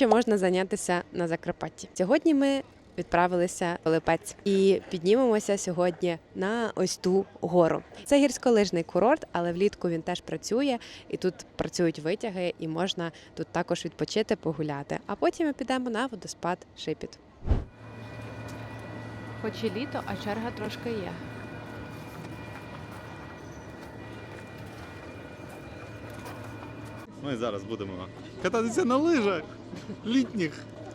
Ще можна зайнятися на Закарпатті? Сьогодні ми відправилися в Липець і піднімемося сьогодні на ось ту гору. Це гірськолижний курорт, але влітку він теж працює, і тут працюють витяги, і можна тут також відпочити, погуляти. А потім ми підемо на водоспад Шипіт. Хоч і літо, а черга трошки є. Ми зараз будемо кататися на лижах літніх.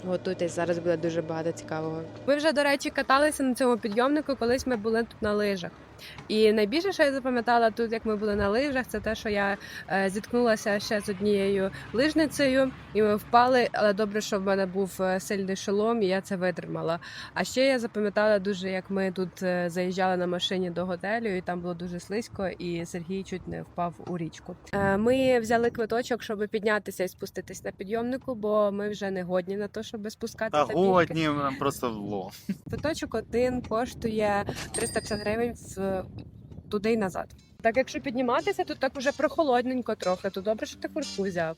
Готуйтесь, зараз буде дуже багато цікавого. Ми вже, до речі, каталися на цьому підйомнику, колись ми були тут на лижах. І найбільше, що я запам'ятала тут, як ми були на лижах, це те, що я е, зіткнулася ще з однією лижницею, і ми впали. Але добре, що в мене був е, сильний шолом, і я це витримала. А ще я запам'ятала дуже, як ми тут е, заїжджали на машині до готелю, і там було дуже слизько, і Сергій чуть не впав у річку. Ми взяли квиточок, щоб піднятися і спуститись на підйомнику, бо ми вже не годні на те, щоб спускатися. Та годні нам просто вло. Квиточок один коштує 350 гривень в туди й назад. Так якщо підніматися, то так уже прохолодненько трохи, то добре, що ти куртку взяв.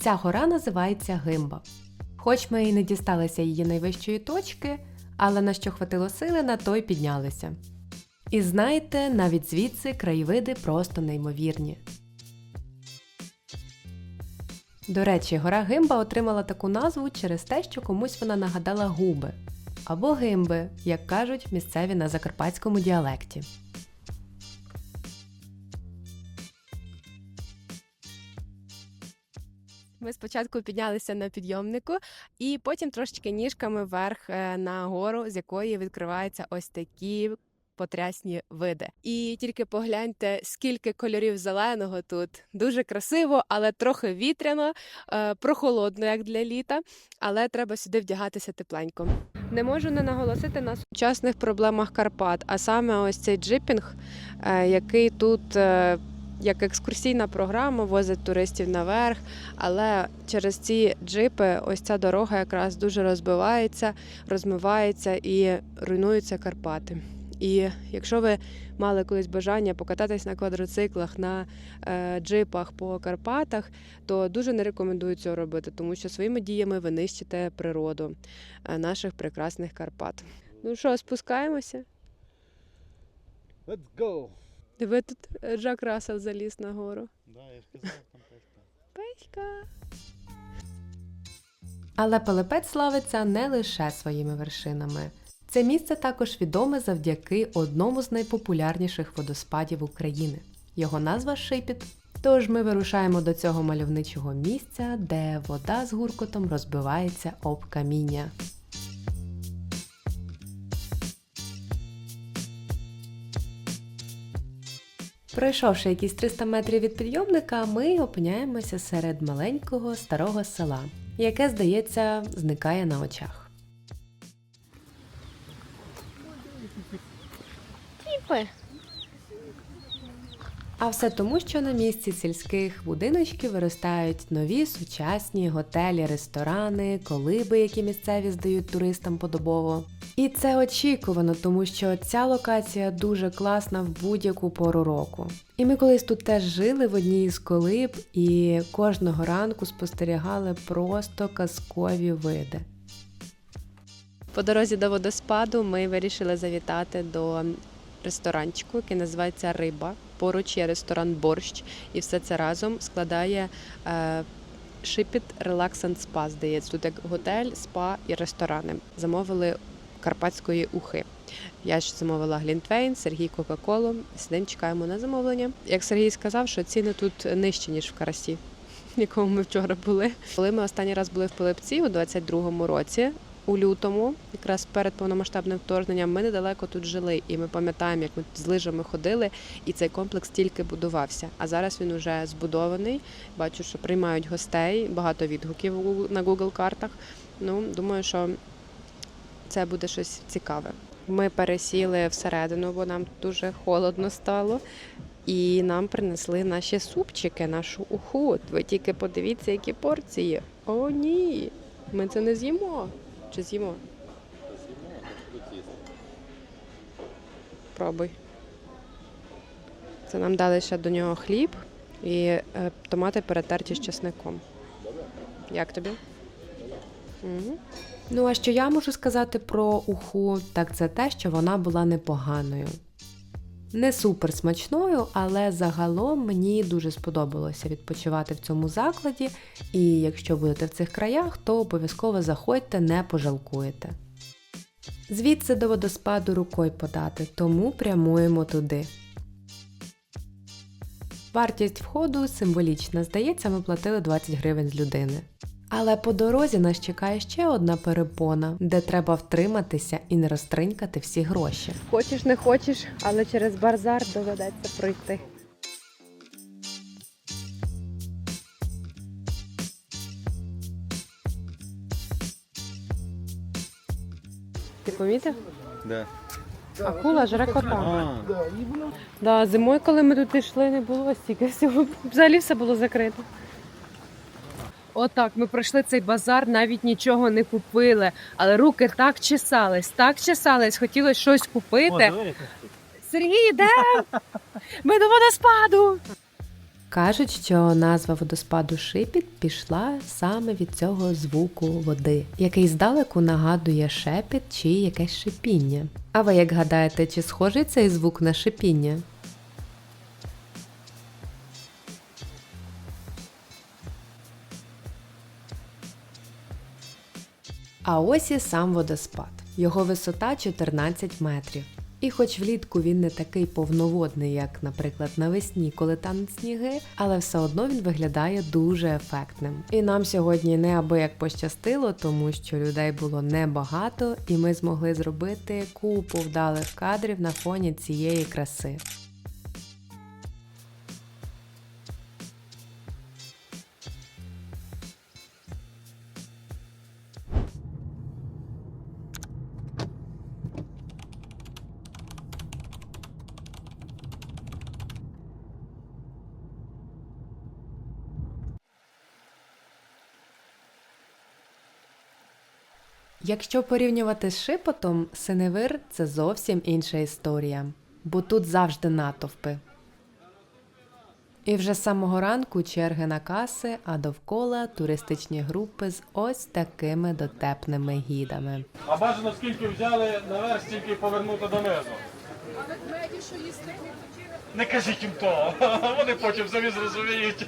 Ця гора називається Гимба. Хоч ми і не дісталися її найвищої точки, але на що хватило сили, на то й піднялися. І знаєте, навіть звідси краєвиди просто неймовірні. До речі, гора Гимба отримала таку назву через те, що комусь вона нагадала губи або гимби, як кажуть місцеві на закарпатському діалекті. Ми спочатку піднялися на підйомнику, і потім трошечки ніжками вверх е, на гору, з якої відкриваються ось такі. Потрясні види, і тільки погляньте, скільки кольорів зеленого тут дуже красиво, але трохи вітряно, е, прохолодно, як для літа. Але треба сюди вдягатися тепленько. Не можу не наголосити на сучасних проблемах Карпат, а саме ось цей джипінг, е, який тут е, як екскурсійна програма возить туристів наверх, але через ці джипи ось ця дорога якраз дуже розбивається, розмивається і руйнуються Карпати. І якщо ви мали колись бажання покататись на квадроциклах, на е, джипах по Карпатах, то дуже не рекомендую цього робити, тому що своїми діями ви нищите природу е, наших прекрасних Карпат. Ну що, спускаємося? Let's go! Ви тут е, Джак Рассел заліз на гору. Да, я ж казав, там пешка. Песька. Але Пилипець славиться не лише своїми вершинами. Це місце також відоме завдяки одному з найпопулярніших водоспадів України. Його назва Шипіт. Тож ми вирушаємо до цього мальовничого місця, де вода з гуркотом розбивається об каміння. Пройшовши якісь 300 метрів від підйомника, ми опиняємося серед маленького старого села, яке, здається, зникає на очах. А все тому, що на місці сільських будиночків виростають нові сучасні готелі, ресторани, колиби, які місцеві здають туристам подобово. І це очікувано, тому що ця локація дуже класна в будь-яку пору року. І ми колись тут теж жили в одній із колиб, і кожного ранку спостерігали просто казкові види. По дорозі до водоспаду ми вирішили завітати до ресторанчику, який називається Риба. Поруч є ресторан Борщ, і все це разом складає е, Шипіт Relax and Spa, здається. Тут як готель, спа і ресторани. Замовили карпатської ухи. Я ж замовила Глінтвейн, Сергій Кока-Колу. Сидимо, чекаємо на замовлення. Як Сергій сказав, що ціни тут нижчі, ніж в Карасі, якому ми вчора були. Коли ми останній раз були в Пилипці у 22-му році, у лютому, якраз перед повномасштабним вторгненням, ми недалеко тут жили, і ми пам'ятаємо, як ми з лижами ходили, і цей комплекс тільки будувався. А зараз він уже збудований. Бачу, що приймають гостей, багато відгуків на Google картах. Ну, думаю, що це буде щось цікаве. Ми пересіли всередину, бо нам дуже холодно стало. І нам принесли наші супчики, нашу уху. Ви тільки подивіться, які порції. О, ні. Ми це не з'їмо. Чи з'їмо? Пробуй. Це нам дали ще до нього хліб і е, томати перетерті з чесником. Як тобі? Угу. Ну а що я можу сказати про уху, так це те, що вона була непоганою. Не супер смачною, але загалом мені дуже сподобалося відпочивати в цьому закладі. І якщо будете в цих краях, то обов'язково заходьте, не пожалкуєте. Звідси до водоспаду рукою подати, тому прямуємо туди. Вартість входу символічна, здається, ми платили 20 гривень з людини. Але по дорозі нас чекає ще одна перепона, де треба втриматися і не розтринькати всі гроші. Хочеш, не хочеш, але через базар доведеться пройти. Ти помітив? Де? Акула жре кота. Да, зимою, коли ми тут йшли, не було стільки всього. Взагалі все було закрито. Отак, ми пройшли цей базар, навіть нічого не купили. Але руки так чесались, так чесались, хотілося щось купити. Сергій, йде! Ми до водоспаду! Кажуть, що назва водоспаду Шипіт пішла саме від цього звуку води, який здалеку нагадує шепіт чи якесь шипіння. А ви як гадаєте, чи схожий цей звук на шипіння? А ось і сам водоспад. Його висота 14 метрів. І хоч влітку він не такий повноводний, як, наприклад, навесні, коли тануть сніги, але все одно він виглядає дуже ефектним. І нам сьогодні неабияк пощастило, тому що людей було небагато, і ми змогли зробити купу вдалих кадрів на фоні цієї краси. Якщо порівнювати з шипотом, синевир це зовсім інша історія, бо тут завжди натовпи. І вже з самого ранку черги на каси, а довкола туристичні групи з ось такими дотепними гідами. А бажано скільки взяли наверх, стільки повернути донизу. Не кажіть їм то, вони потім самі зрозуміють.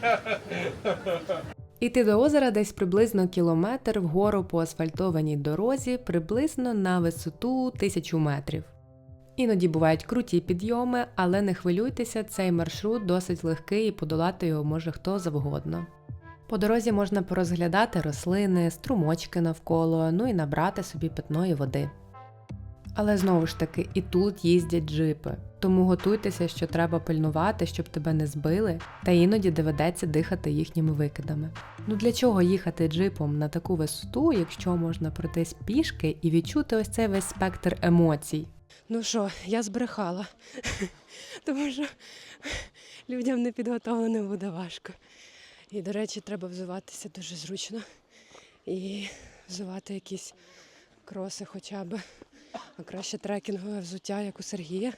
Іти до озера десь приблизно кілометр вгору по асфальтованій дорозі, приблизно на висоту тисячу метрів. Іноді бувають круті підйоми, але не хвилюйтеся, цей маршрут досить легкий і подолати його може хто завгодно. По дорозі можна порозглядати рослини, струмочки навколо, ну і набрати собі питної води. Але знову ж таки, і тут їздять джипи, тому готуйтеся, що треба пильнувати, щоб тебе не збили, та іноді доведеться дихати їхніми викидами. Ну для чого їхати джипом на таку висоту, якщо можна пройтись пішки і відчути ось цей весь спектр емоцій? Ну що, я збрехала, тому що людям непідготовленим буде важко. І, до речі, треба взуватися дуже зручно і взувати якісь кроси хоча б, а краще трекінгове взуття, як у Сергія,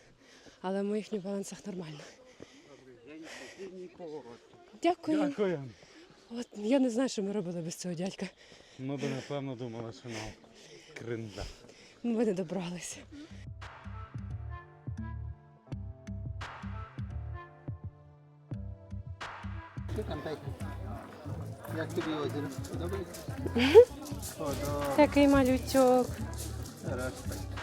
але в моїх нюбалансах нормально. Дякую. дякую. От я не знаю, що ми робили без цього дядька. Ми би напевно думали, що нам кринда. Ми не добралися. Як тобі озеро? Подобається? Такий малючок. Респект.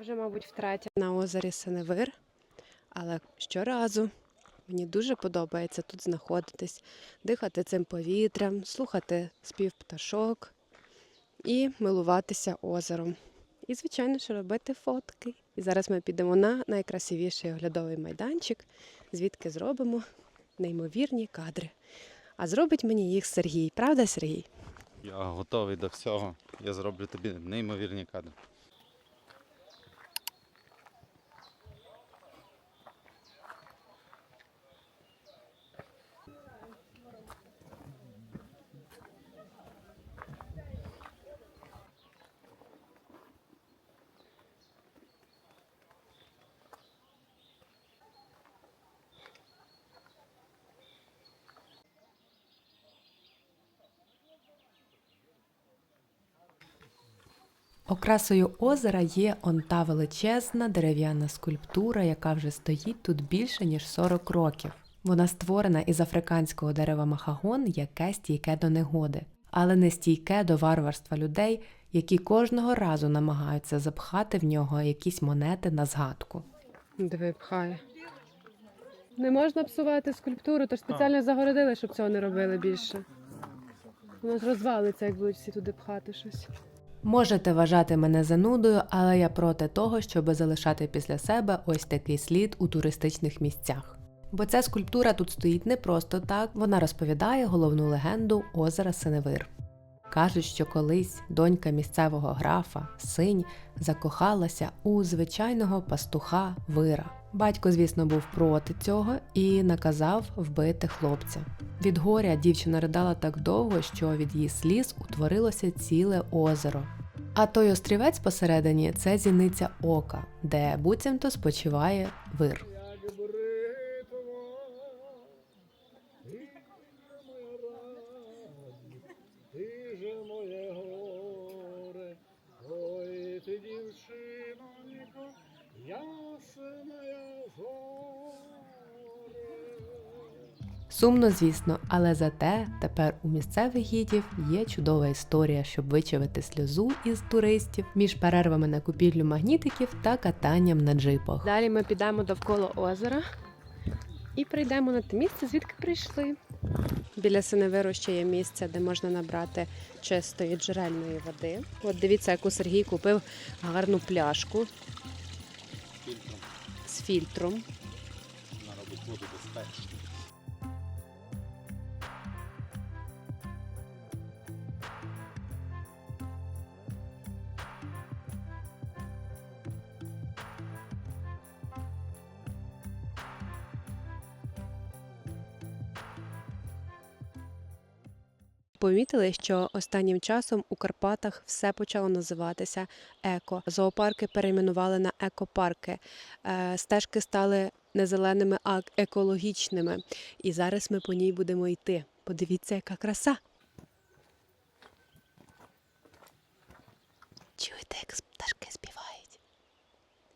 Вже, мабуть, втретє на озері Синевир. Але щоразу мені дуже подобається тут знаходитись, дихати цим повітрям, слухати спів пташок і милуватися озером. І, звичайно ж, робити фотки. І зараз ми підемо на найкрасивіший оглядовий майданчик, звідки зробимо неймовірні кадри. А зробить мені їх Сергій. Правда, Сергій? Я готовий до всього. Я зроблю тобі неймовірні кадри. Окрасою озера є он та величезна дерев'яна скульптура, яка вже стоїть тут більше ніж 40 років. Вона створена із африканського дерева махагон, яке стійке до негоди, але не стійке до варварства людей, які кожного разу намагаються запхати в нього якісь монети на згадку. Диви, пхає. Не можна псувати скульптуру, тож спеціально загородили, щоб цього не робили більше. Воно ж розвалиться, як будуть всі туди пхати щось. Можете вважати мене занудою, але я проти того, щоб залишати після себе ось такий слід у туристичних місцях. Бо ця скульптура тут стоїть не просто так, вона розповідає головну легенду озера Синевир. Кажуть, що колись донька місцевого графа, синь, закохалася у звичайного пастуха вира. Батько, звісно, був проти цього і наказав вбити хлопця. Від горя дівчина ридала так довго, що від її сліз утворилося ціле озеро. А той острівець посередині це зіниця ока, де буцімто спочиває вир. Як бритва, ти моя радість, ти же моє горе, ой ти дівчинонько, ясна. Сумно, звісно, але зате тепер у місцевих гідів є чудова історія, щоб вичавити сльозу із туристів між перервами на купівлю магнітиків та катанням на джипах. Далі ми підемо довкола озера і прийдемо на те місце, звідки прийшли. Біля Синевиру ще є місце, де можна набрати чистої джерельної води. От дивіться, яку Сергій купив гарну пляшку Фільтром. з фільтром. Вона робить воду безпечно. Помітили, що останнім часом у Карпатах все почало називатися еко. Зоопарки перейменували на екопарки. Е, Стежки стали не зеленими, а екологічними. І зараз ми по ній будемо йти. Подивіться, яка краса. Чуєте, як пташки співають?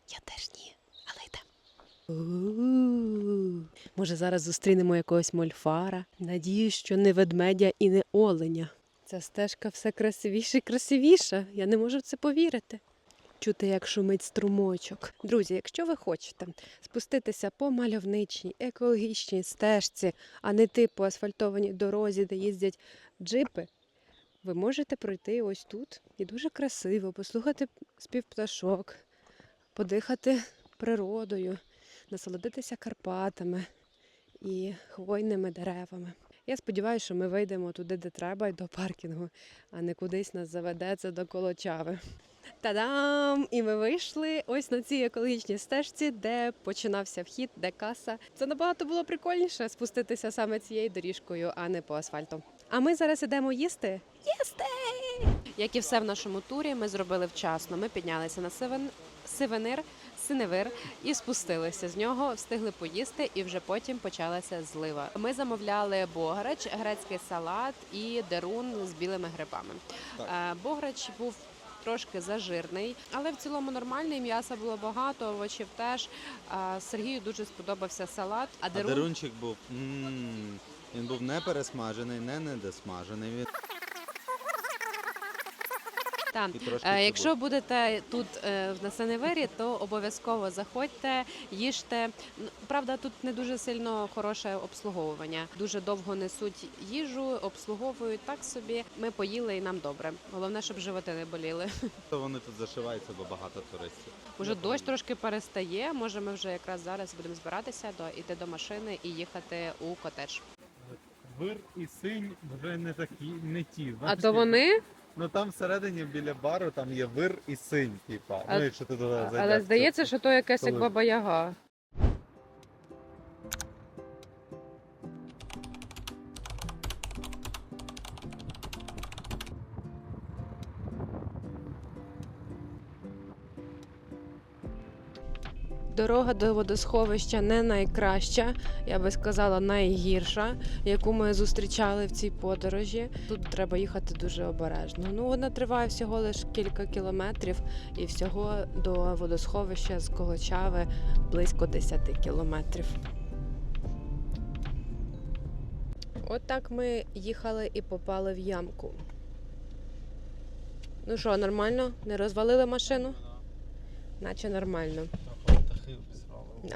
Я теж ні, але йдемо. Може, зараз зустрінемо якогось мольфара. Надіюсь, що не ведмедя і не оленя. Ця стежка все красивіше і красивіша. Я не можу в це повірити. Чути, як шумить струмочок. Друзі, якщо ви хочете спуститися по мальовничій, екологічній стежці, а не ти по асфальтованій дорозі, де їздять джипи, ви можете пройти ось тут і дуже красиво послухати спів пташок, подихати природою, насолодитися Карпатами і хвойними деревами. Я сподіваюся, що ми вийдемо туди, де треба, і до паркінгу, а не кудись нас заведе це до Колочави. Та-дам! І ми вийшли ось на цій екологічній стежці, де починався вхід, де каса. Це набагато було прикольніше спуститися саме цією доріжкою, а не по асфальту. А ми зараз ідемо їсти. Їсти! Як і все в нашому турі, ми зробили вчасно. Ми піднялися на сивен... сивенир, синевир і спустилися з нього, встигли поїсти, і вже потім почалася злива. Ми замовляли бограч, грецький салат і дерун з білими грибами. Е, Бограч був. Трошки зажирний, але в цілому нормальний. М'яса було багато, овочів теж. Е, Сергію дуже сподобався салат. А А дерун дерунчик був. м, Він був не пересмажений, не недосмажений. Він Там І трошки Е, Якщо будете тут е, на Сеневирі, то обов'язково заходьте, їжте. Ну, Правда, тут не дуже сильно хороше обслуговування. Дуже довго несуть їжу, обслуговують так собі. Ми поїли і нам добре. Головне, щоб животи не боліли. То вони тут зашиваються, бо багато туристів. Уже дощ трошки перестає. Може, ми вже якраз зараз будемо збиратися до іти до машини і їхати у котедж. Вир і синь вже не такі, не ті. А то вони, Ну там всередині біля бару там є вир і синь, типа. А- ну, якщо ти туди зайдеш. але здається, що то якась як Коли? баба Яга. Дорога до водосховища не найкраща, я би сказала, найгірша, яку ми зустрічали в цій подорожі. Тут треба їхати дуже обережно. Ну, вона триває всього лише кілька кілометрів, і всього до водосховища з Колочави близько 10 кілометрів. От так ми їхали і попали в ямку. Ну що, нормально? Не розвалили машину? Наче нормально.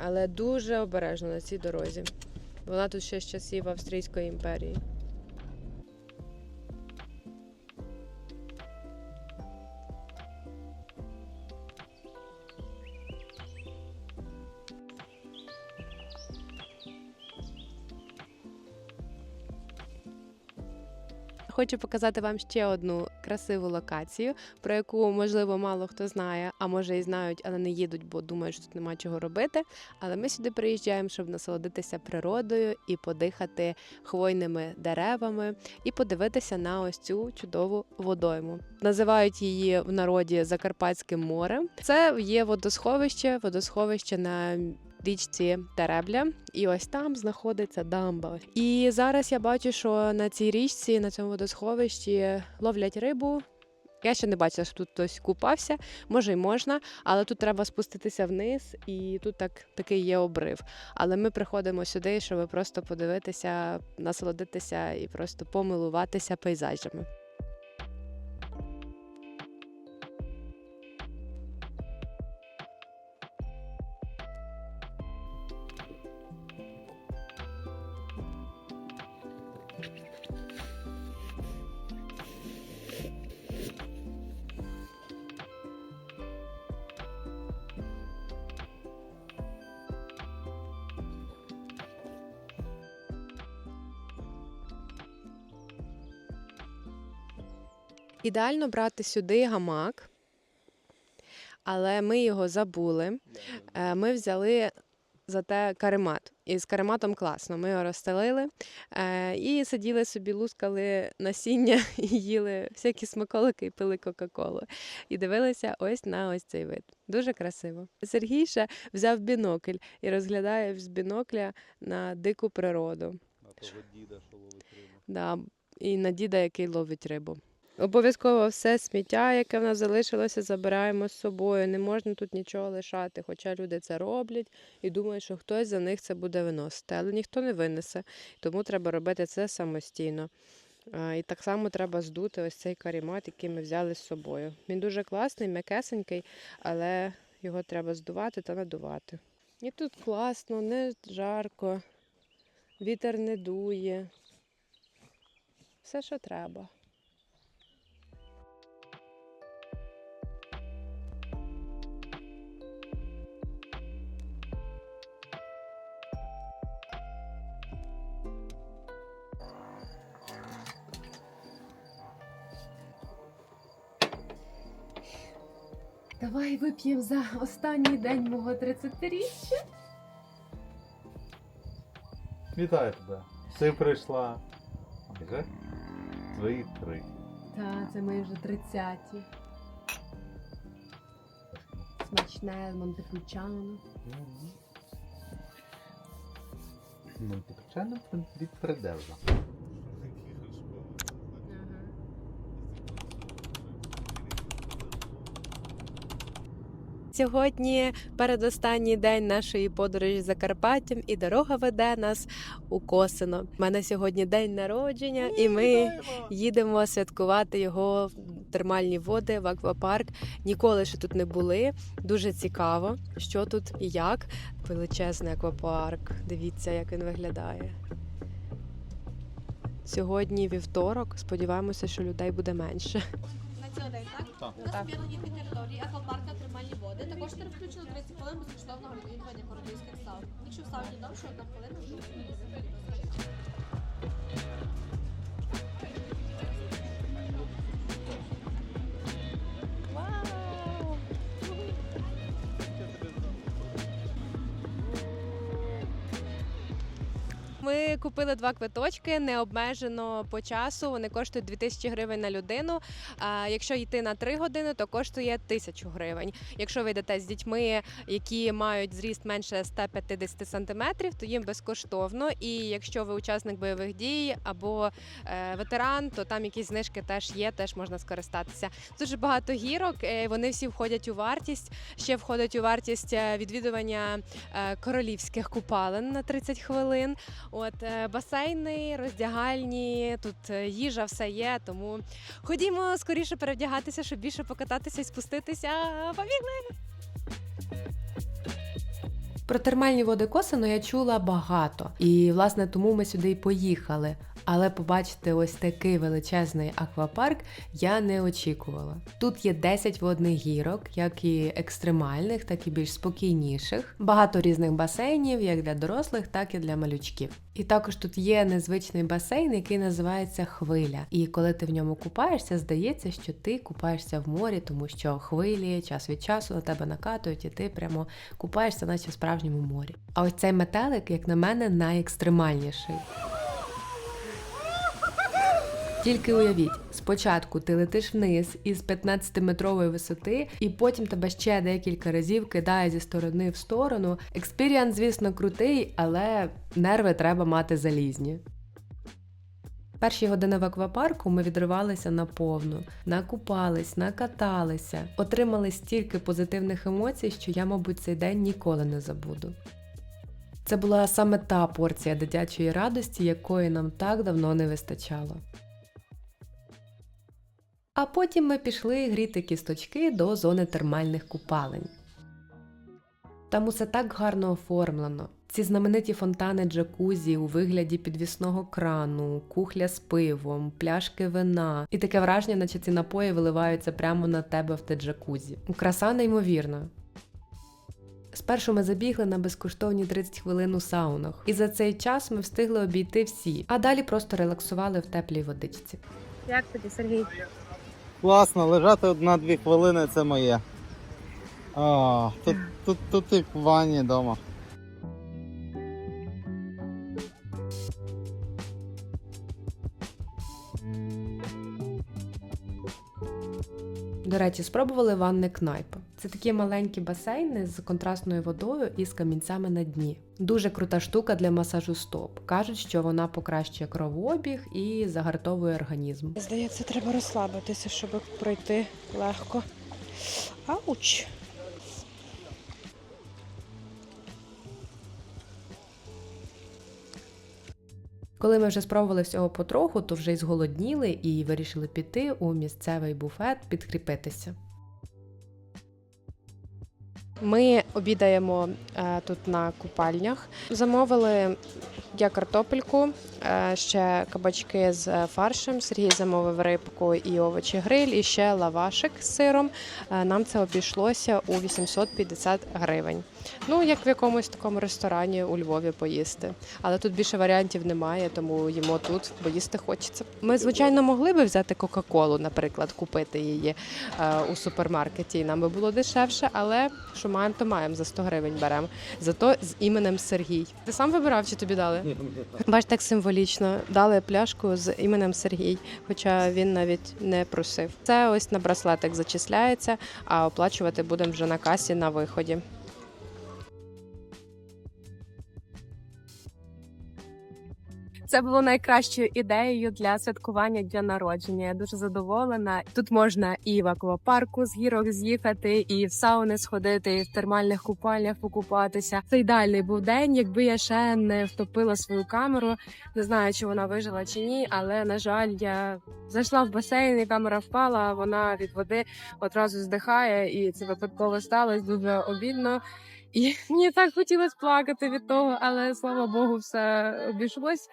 Але дуже обережно на цій дорозі. Вона тут ще з часів Австрійської імперії. Хочу показати вам ще одну красиву локацію, про яку можливо мало хто знає, а може і знають, але не їдуть, бо думають, що тут нема чого робити. Але ми сюди приїжджаємо, щоб насолодитися природою і подихати хвойними деревами, і подивитися на ось цю чудову водойму. Називають її в народі Закарпатським морем. Це є водосховище, водосховище на річці Теребля, і ось там знаходиться дамба. І зараз я бачу, що на цій річці, на цьому водосховищі ловлять рибу. Я ще не бачила, що тут хтось купався, може й можна, але тут треба спуститися вниз, і тут так такий є обрив. Але ми приходимо сюди, щоб просто подивитися, насолодитися і просто помилуватися пейзажами. Ідеально брати сюди гамак, але ми його забули. Е, Ми взяли зате каремат. І з карематом класно. Ми його розстелили е, і сиділи собі, лускали насіння і їли всякі смаколики і пили Кока-Колу. І дивилися ось на ось цей вид. Дуже красиво. Сергій ще взяв бінокль і розглядає з бінокля на дику природу. На того діда, що ловить рибу. Да, і на діда, який ловить рибу. Обов'язково все сміття, яке в нас залишилося, забираємо з собою. Не можна тут нічого лишати. Хоча люди це роблять і думають, що хтось за них це буде виносити, але ніхто не винесе. Тому треба робити це самостійно. І так само треба здути ось цей карімат, який ми взяли з собою. Він дуже класний, м'якесенький, але його треба здувати та надувати. І тут класно, не жарко, вітер не дує. Все, що треба. Давай вип'ємо за останній день мого 30-річчя. Вітаю тебе. Ти прийшла. Майже твої три. Та, це мої вже 30-ті. Смачне Монтепульчано. Ти звичайно від придержа. Сьогодні передостанній день нашої подорожі Закарпаттям, і дорога веде нас у Косино. У мене сьогодні день народження, і ми їдемо святкувати його термальні води в аквапарк. Ніколи ще тут не були. Дуже цікаво, що тут і як. Величезний аквапарк. Дивіться, як він виглядає. Сьогодні вівторок. Сподіваємося, що людей буде менше. Цілий день, так? Так. У нас об'єднані дві території, аквапарк та термальні води. Також тепер включено 30 хвилин безкоштовного відвідування королівських сал. Якщо вставити довше, одна хвилина то буде взагалі Ми купили два квиточки необмежено по часу. Вони коштують 2000 гривень на людину. А якщо йти на 3 години, то коштує 1000 гривень. Якщо ви йдете з дітьми, які мають зріст менше 150 сантиметрів, то їм безкоштовно. І якщо ви учасник бойових дій або е, ветеран, то там якісь знижки теж є, теж можна скористатися. Дуже багато гірок. е, Вони всі входять у вартість. Ще входить у вартість е, відвідування королівських купалин на 30 хвилин. От е, басейни, роздягальні, тут е, їжа, все є. Тому ходімо скоріше перевдягатися, щоб більше покататися і спуститися. Побігли! Про термальні води Косино я чула багато, і власне тому ми сюди й поїхали. Але побачити ось такий величезний аквапарк я не очікувала. Тут є 10 водних гірок, як і екстремальних, так і більш спокійніших. Багато різних басейнів, як для дорослих, так і для малючків. І також тут є незвичний басейн, який називається хвиля. І коли ти в ньому купаєшся, здається, що ти купаєшся в морі, тому що хвилі час від часу на тебе накатують, і ти прямо купаєшся, наче в справжньому морі. А ось цей метелик, як на мене, найекстремальніший. Тільки уявіть, спочатку ти летиш вниз із 15-метрової висоти, і потім тебе ще декілька разів кидає зі сторони в сторону. Експіріанс, звісно, крутий, але нерви треба мати залізні. Перші години в аквапарку ми відривалися наповну, накупались, накаталися, отримали стільки позитивних емоцій, що я, мабуть, цей день ніколи не забуду. Це була саме та порція дитячої радості, якої нам так давно не вистачало. А потім ми пішли гріти кісточки до зони термальних купалень. Там усе так гарно оформлено. Ці знамениті фонтани джакузі у вигляді підвісного крану, кухля з пивом, пляшки вина, і таке враження, наче ці напої виливаються прямо на тебе в те джакузі. Краса неймовірна. Спершу ми забігли на безкоштовні 30 хвилин у саунах, і за цей час ми встигли обійти всі, а далі просто релаксували в теплій водичці. Як тобі, Сергій? Класно, лежати одна-дві хвилини це моє. А, тут, тут, тут і в ванні вдома. До речі, спробували ванни кнайпи. Це такі маленькі басейни з контрастною водою і з камінцями на дні. Дуже крута штука для масажу стоп. Кажуть, що вона покращує кровообіг і загартовує організм. Здається, треба розслабитися, щоб пройти легко. Ауч! Коли ми вже спробували всього потроху, то вже й зголодніли і вирішили піти у місцевий буфет підкріпитися. Ми обідаємо е, тут на купальнях. Замовили я картопельку, е, ще кабачки з фаршем. Сергій замовив рибку і овочі гриль, і ще лавашик з сиром. Е, нам це обійшлося у 850 гривень. Ну, як в якомусь такому ресторані у Львові поїсти. Але тут більше варіантів немає, тому їмо тут, бо їсти хочеться. Ми, звичайно, могли би взяти Кока-Колу, наприклад, купити її е, у супермаркеті, і нам би було дешевше, але що маємо, то маємо за 100 гривень беремо. Зато з іменем Сергій. Ти сам вибирав чи тобі дали? Бач, так символічно. Дали пляшку з іменем Сергій, хоча він навіть не просив. Це ось на браслетик зачисляється, а оплачувати будемо вже на касі на виході. Це було найкращою ідеєю для святкування дня народження. Я дуже задоволена. Тут можна і в аквапарку з гірок з'їхати, і в сауни сходити, і в термальних купальнях покупатися. Це ідеальний був день, якби я ще не втопила свою камеру. Не знаю, чи вона вижила чи ні, але на жаль, я зайшла в басейн, і камера впала. Вона від води одразу здихає, і це випадково сталося дуже обідно. І мені так хотілося плакати від того, але слава Богу, все обійшлось.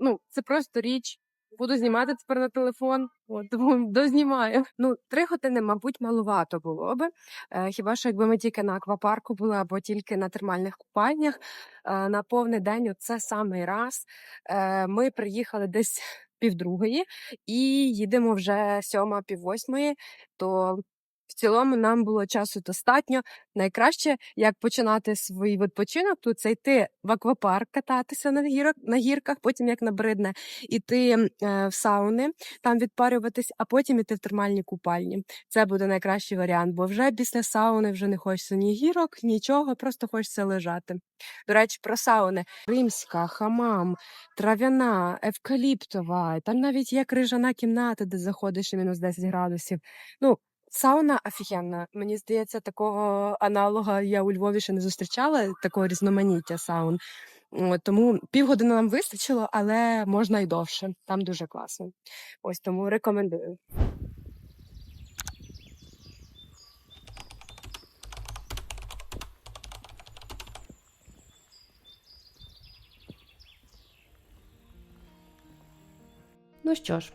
Ну, це просто річ. Буду знімати тепер на телефон. От, тому дознімаю. Ну, три години, мабуть, малувато було би. Е, хіба що якби ми тільки на аквапарку були або тільки на термальних купальнях. Е, на повний день це самий раз. Е, ми приїхали десь півдругої і їдемо вже сьома, піввосьмої. То в цілому нам було часу достатньо. Найкраще, як починати свій відпочинок, то це йти в аквапарк, кататися на гірок на гірках, потім як набридне, іти е, в сауни, там відпарюватись, а потім іти в термальні купальні. Це буде найкращий варіант, бо вже після сауни вже не хочеться ні гірок, нічого, просто хочеться лежати. До речі, про сауни: римська, хамам, трав'яна, евкаліптова. Там навіть є крижана кімната, де заходиш і мінус 10 градусів. Ну, Сауна офігенна. Мені здається, такого аналога я у Львові ще не зустрічала, такого різноманіття саун. От, тому півгодини нам вистачило, але можна й довше. Там дуже класно. Ось тому рекомендую. Ну що ж,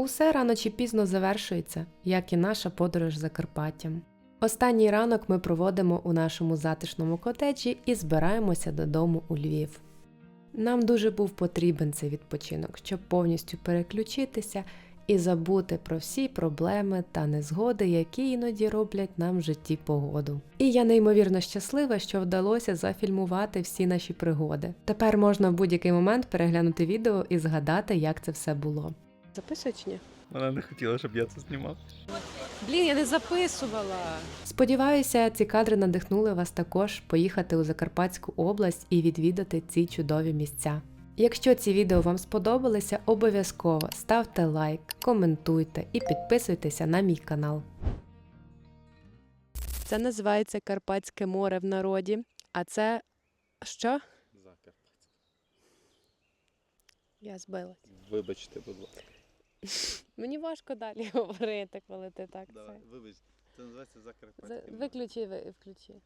усе рано чи пізно завершується, як і наша подорож Закарпаттям. Останній ранок ми проводимо у нашому затишному котеджі і збираємося додому у Львів. Нам дуже був потрібен цей відпочинок, щоб повністю переключитися і забути про всі проблеми та незгоди, які іноді роблять нам в житті погоду. І я неймовірно щаслива, що вдалося зафільмувати всі наші пригоди. Тепер можна в будь-який момент переглянути відео і згадати, як це все було. Записує чи ні? Вона не хотіла, щоб я це знімав. Блін, я не записувала. Сподіваюся, ці кадри надихнули вас також поїхати у Закарпатську область і відвідати ці чудові місця. Якщо ці відео вам сподобалися, обов'язково ставте лайк, коментуйте і підписуйтеся на мій канал. Це називається Карпатське море в народі. А це що? Закарпатське. Я збилась. Вибачте, будь ласка. Мені важко далі говорити, коли ти так. Давай, це. вибач. Це називається За- Виключи, ви- включи.